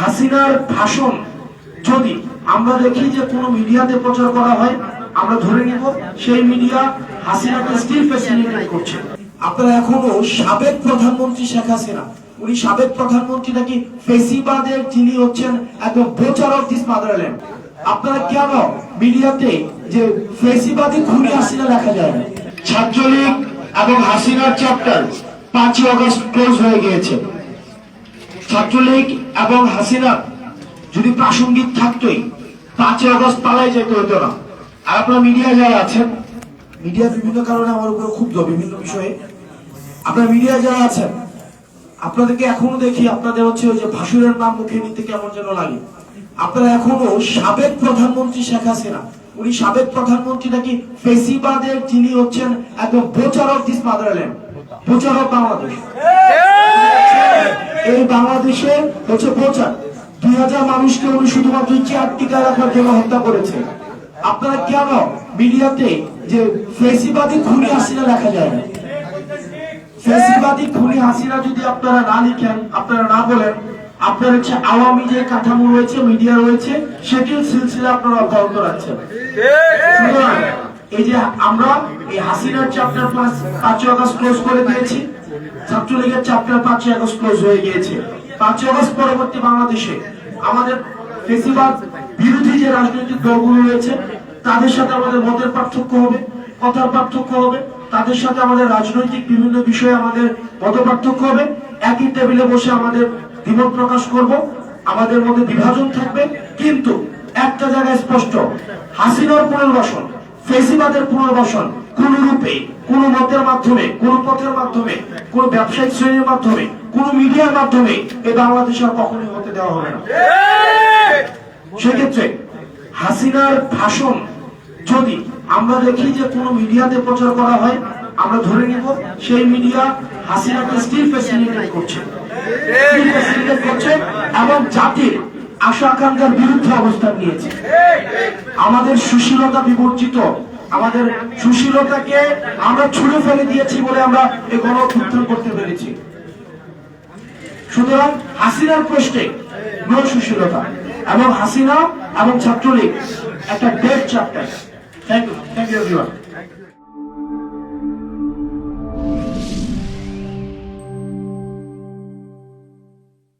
হাসিনার ভাষণ যদি আমরা দেখি যে কোনো মিডিয়াতে প্রচার করা হয়, আমরা ধরে নিব সেই মিডিয়া হাসিনাকে স্টিল ফ্যাসিলিটেট করছে। আপনারা এখনও সাবেক প্রধানমন্ত্রী শেখ হাসিনা, উনি সাবেক প্রধানমন্ত্রী নাকি ফেসিবাদের যিনি হচ্ছেন একদম বোচার অফ দিস মাদারল্যান্ড আপনারা কেন মিডিয়াতে যে ফেসিবাদী খুনি হাসিনা লেখা যায় না? ছাত্রলীগ এবং হাসিনার চ্যাপ্টার পাঁচই অগস্ট ক্লোজ হয়ে গিয়েছে। ছাত্রলীগ এবং হাসিনা যদি প্রাসঙ্গিক থাকতোই, পাঁচই আগস্ট পালাই যেতে হতো না। আর আপনার মিডিয়া যারা আছেন, মিডিয়া বিভিন্ন কারণে আমার উপরে ক্ষুব্ধ, বিভিন্ন বিষয়ে। আপনার মিডিয়া যারা আছেন, আপনাদেরকে এখনও দেখি, আপনাদের হচ্ছে ওই যে ভাসুরের নাম মুখে নিতে কেমন যেন লাগে। আপনারা এখনও সাবেক প্রধানমন্ত্রী শেখ হাসিনা, উনি সাবেক প্রধানমন্ত্রী নাকি ফেসিবাদের যিনি হচ্ছেন একদম butcher of this motherland, butcher of Bangladesh. এই বাংলাদেশে হচ্ছে প্রচার। দুই হাজার মানুষকে উনি শুধুমাত্র চেয়ার টিকা রাখার জন্য হত্যা করেছে? আপনারা কেন মিডিয়াতে যে ফেসিবাদী খুনি হাসিনা লেখা যায় না? ফেসিবাদী খুনি হাসিনা যদি আপনারা না লিখেন, আপনারা না বলেন, আপনার হচ্ছে আওয়ামী যে কাঠামো রয়েছে, মিডিয়া রয়েছে, সেটির সিলসিলা আপনারা অব্যাহত রাখছেন। এই যে আমরা এই হাসিনার চ্যাপ্টার পাঁচ পাঁচই আগস্ট ক্লোজ করে দিয়েছি। ছাত্রলীগের চ্যাপ্টার পাঁচই আগস্ট ক্লোজ হয়ে গিয়েছে। পাঁচই আগস্ট পরবর্তী বাংলাদেশে আমাদের ফেসিবাদ বিরোধী যে রাজনৈতিক দলগুলো রয়েছে, তাদের সাথে আমাদের মতের পার্থক্য হবে, কথার পার্থক্য হবে, তাদের সাথে আমাদের রাজনৈতিক বিভিন্ন বিষয়ে আমাদের মত পার্থক্য হবে। একই টেবিলে বসে আমাদের দ্বিমত প্রকাশ করব, আমাদের মধ্যে বিভাজন থাকবে। কিন্তু একটা জায়গায় স্পষ্ট, হাসিনার পুনর্বাসন, ফেসিবাদের পুনর্বাসন কোন রূপে, কোন মতের মাধ্যমে, কোন পথের মাধ্যমে, কোন ব্যবসায়িক শ্রেণির মাধ্যমে, কোন মিডিয়ার মাধ্যমে এই বাংলাদেশে আর কখনোই হতে দেওয়া হবে না। সেক্ষেত্রে হাসিনার ভাষণ যদি আমরা দেখি যে কোনো মিডিয়াতে প্রচার করা হয়, আমরা ধরে নিব সেই মিডিয়া হাসিনাকে স্টিল ফ্যাসিলিটেট করছে। করছে এবং জাতির আশা আকাঙ্ক্ষার বিরুদ্ধে অবস্থান নিয়েছে। আমাদের সুশীলতা বিবর্জিত আমাদের সুশীলতাকে আমরা ছুড়ে ফেলে দিয়েছি বলে আমরা এই গণ অভ্যুত্থান করতে পেরেছি। সুতরাং হাসিনার প্রশ্নে নয় সুশীলতা এবং হাসিনা এবং ছাত্রলীগ একটা dead chapter thank you thank you